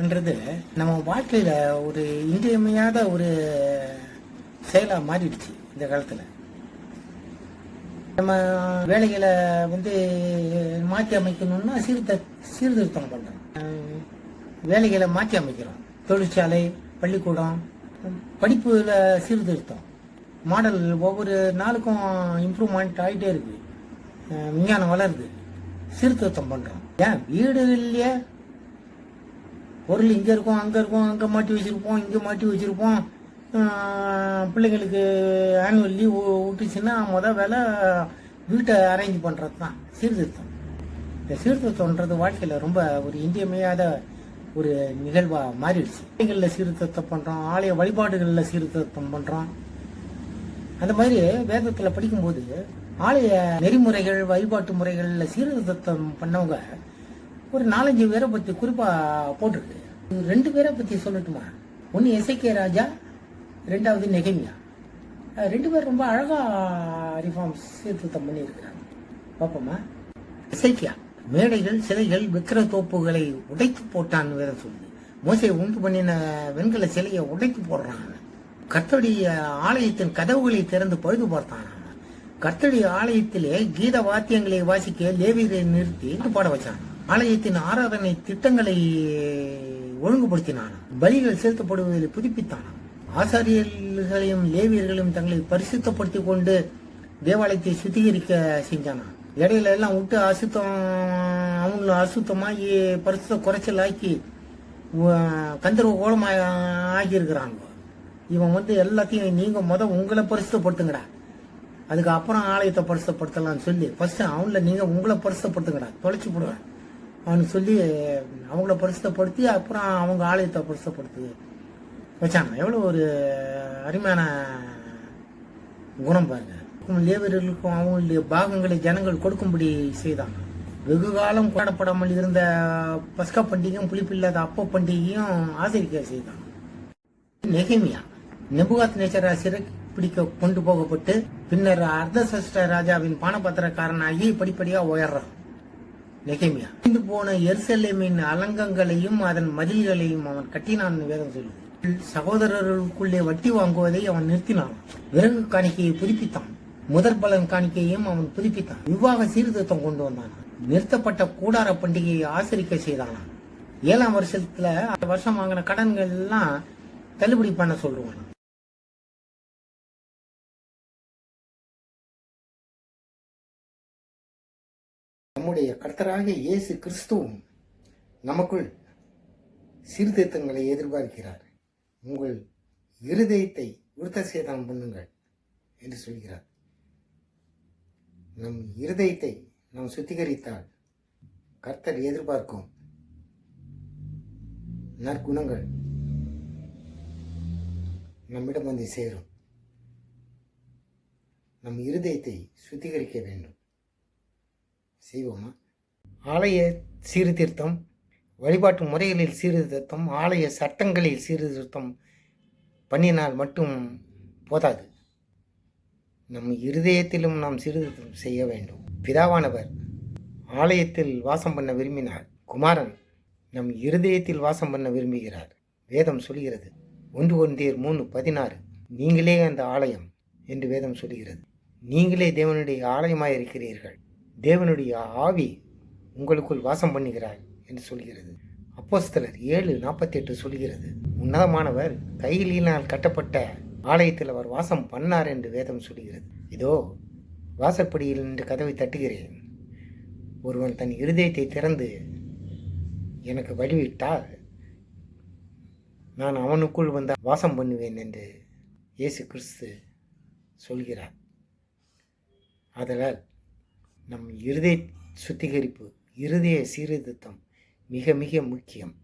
என்றது நம்ம வாழ்க்கையில் ஒரு இன்றியமையாத ஒரு செயலாக மாறிடுச்சு இந்த காலத்தில். நம்ம வேலைகளை வந்து மாற்றி அமைக்கணும்னா சீர்த சீர்திருத்தம் பண்ணுறோம் வேலைகளை மாற்றி அமைக்கிறோம். தொழிற்சாலை பள்ளிக்கூடம் படிப்புல சீர்திருத்தம். மாடல் ஒவ்வொரு நாளுக்கும் இம்ப்ரூவ்மெண்ட் ஆகிட்டே இருக்கு. விஞ்ஞானம் வளருது. சீர்திருத்தம் பண்ணுறோம் ஏன்? வீடு இல்லையே பொருள் இங்கே இருக்கும் அங்கே இருக்கும் அங்கே மாட்டி வச்சுருப்போம் இங்கே மாட்டி வச்சுருப்போம். பிள்ளைங்களுக்கு ஆனுவல் லீவ் விட்டுச்சுன்னா மொதல் வேலை வீட்டை அரேஞ்ச் பண்ணுறது தான் சீர்திருத்தம். இந்த சீர்திருத்தம்ன்றது வாழ்க்கையில் ரொம்ப ஒரு இன்றியமையாத ஒரு நிகழ்வாக மாறிடுச்சு. பிள்ளைகளில் சீர்திருத்தம் பண்ணுறோம் ஆலய வழிபாடுகளில் சீர்திருத்தம் பண்ணுறோம் அந்த மாதிரி வேதத்தில் படிக்கும்போது ஆலய நெறிமுறைகள் வழிபாட்டு முறைகளில் சீர்திருத்தம் பண்ணவங்க ஒரு நாலஞ்சு பேரை பற்றி குறிப்பாக போட்டிருக்கு. ரெண்டு பேரை பற்றி சொல்லட்டுமா? ஒன்று எஸ்ஐகே ராஜா ரெண்டாவது நெகமியா. ரெண்டு பேர் ரொம்ப அழகாக ரிஃபார்ம்ஸ் சீர்திருத்தம் பண்ணியிருக்கிறாங்க. பார்ப்போமா? இசைக்கியா மேடைகள் சிலைகள் விக்கிர தோப்புகளை உடைத்து போட்டான்னு வேற சொல்லுது. மோசை உண்டு பண்ணின வெண்கல சிலையை உடைத்து போடுறான் கர்த்தடைய ஆலயத்தின் கதவுகளை திறந்து பழுது பார்த்தான் கர்த்தடி ஆலயத்திலே கீத வாத்தியங்களை வாசிக்க லேவியரை நிறுத்தி பாட வச்சான் ஆலயத்தின் ஆராதனை திட்டங்களை ஒழுங்குபடுத்தினான் பலிகள் செலுத்தப்படுவதில் புதுப்பித்தான் ஆசாரியர்களையும் லேவியர்களையும் தங்களை பரிசுத்தப்படுத்திக் கொண்டு தேவாலயத்தை சுத்திகரிக்க செஞ்சானா இடையில எல்லாம் விட்டு அசுத்தம் அவங்கள அசுத்தமாகி பரிசுத்த குறைச்சல் ஆக்கி கந்தர்வ கோலமா ஆகியிருக்கிறாங்க இவன் வந்து எல்லாத்தையும் நீங்க முத உங்களை பரிசுத்தப்படுத்துங்கடா. அதுக்கப்புறம் ஆலயத்தை பரிசுத்தப்படுத்தலாம்னு சொல்லி ஃபர்ஸ்ட் அவங்கள நீங்க உங்களை பரிசுத்தப்படுத்துங்கடா. தொலைச்சி போடுவேன். அவனு சொல்லி அவங்கள பரிசுத்தப்படுத்தி அப்புறம் அவங்க ஆலயத்தை பரிசுத்தப்படுத்து வச்சாங்க. எவ்வளோ ஒரு அருமையான குணம் பாருங்க. லேவர்களுக்கும் அவங்களுடைய பாகங்களை ஜனங்கள் கொடுக்கும்படி செய்தாங்க. வெகு காலம் கொண்டாடப்படாமல் இருந்த பஸ்கா பண்டிகையும் புளிப்பில்லாத அப்ப பண்டிகையும் ஆசிரிக்க செய்தாங்க. நெகிமியா நெபுகாத் நேச்சரா சிறை பிடிக்க கொண்டு போகப்பட்டு பின்னர் அர்த்தசஷ்ட ராஜாவின் பானபத்திரக்காரனாகி படிப்படியா உயர்றான். நெகமியா. இந்து போன எருசலேமின் அலங்கங்களையும் அதன் மதில்களையும் அவன் கட்டினான் வேதம் சொல்லுது. சகோதரர்களுக்குள்ளே வட்டி வாங்குவதை அவன் நிறுத்தினான். விறகு காணிக்கையை புதுப்பித்தான். முதற் பலன் காணிக்கையும் அவன் புதுப்பித்தான். விவாக சீர்திருத்தம் கொண்டு வந்தான். நிறுத்தப்பட்ட கூடார பண்டிகையை ஆசரிக்க செய்தானான் ஏழாம் வருஷத்துல அந்த வருஷம் வாங்கின கடன்கள் எல்லாம் தள்ளுபடி பண்ண சொல்லுவான் நம்முடைய கர்த்தராக இயேசு கிறிஸ்துவும் நமக்குள் சீர்திருத்தங்களை எதிர்பார்க்கிறார். உங்கள் இருதயத்தை விருத்த சேதனம் பண்ணுங்கள் என்று சொல்கிறார். நம் இருதயத்தை நாம் சுத்திகரித்தால் கர்த்தர் எதிர்பார்க்கும் நற்குணங்கள் நம்மிடம் வந்து சேரும். நம் இருதயத்தை சுத்திகரிக்க வேண்டும். செய்வோமா? ஆலய சீர்திருத்தம். வழிபாட்டு முறைகளில் சீர்திருத்தம் ஆலய சட்டங்களில் சீர்திருத்தம் பண்ணினால் மட்டும் போதாது. நம் இருதயத்திலும் நாம் சீர்திருத்தம் செய்ய வேண்டும். பிதாவானவர் ஆலயத்தில் வாசம் பண்ண விரும்பினார். குமாரன் நம் இருதயத்தில் வாசம் பண்ண விரும்புகிறார். வேதம் சொல்கிறது ஒன்று ஒன்றியர் மூணு பதினாறு நீங்களே அந்த ஆலயம் என்று வேதம் சொல்கிறது. நீங்களே தேவனுடைய ஆலயமாக இருக்கிறீர்கள் தேவனுடைய ஆவி உங்களுக்குள் வாசம் பண்ணுகிறார் என்று சொல்கிறது. அப்போஸ்தலர் ஏழு நாற்பத்தி எட்டு சொல்கிறது உன்னதமானவர் கையிலினால் கட்டப்பட்ட ஆலயத்தில் அவர் வாசம் பண்ணார் என்று வேதம் சொல்கிறது. இதோ வாசற்படியில் நின்று கதவை தட்டுகிறேன். ஒருவன் தன் இருதயத்தை திறந்து எனக்கு வழிவிட்டால் நான் அவனுக்குள் வந்து வாசம் பண்ணுவேன் என்று இயேசு கிறிஸ்து சொல்கிறார். ஆதலால் நம் இருதய சுத்திகரிப்பு இருதய சீர்திருத்தம் மிக மிக முக்கியம்.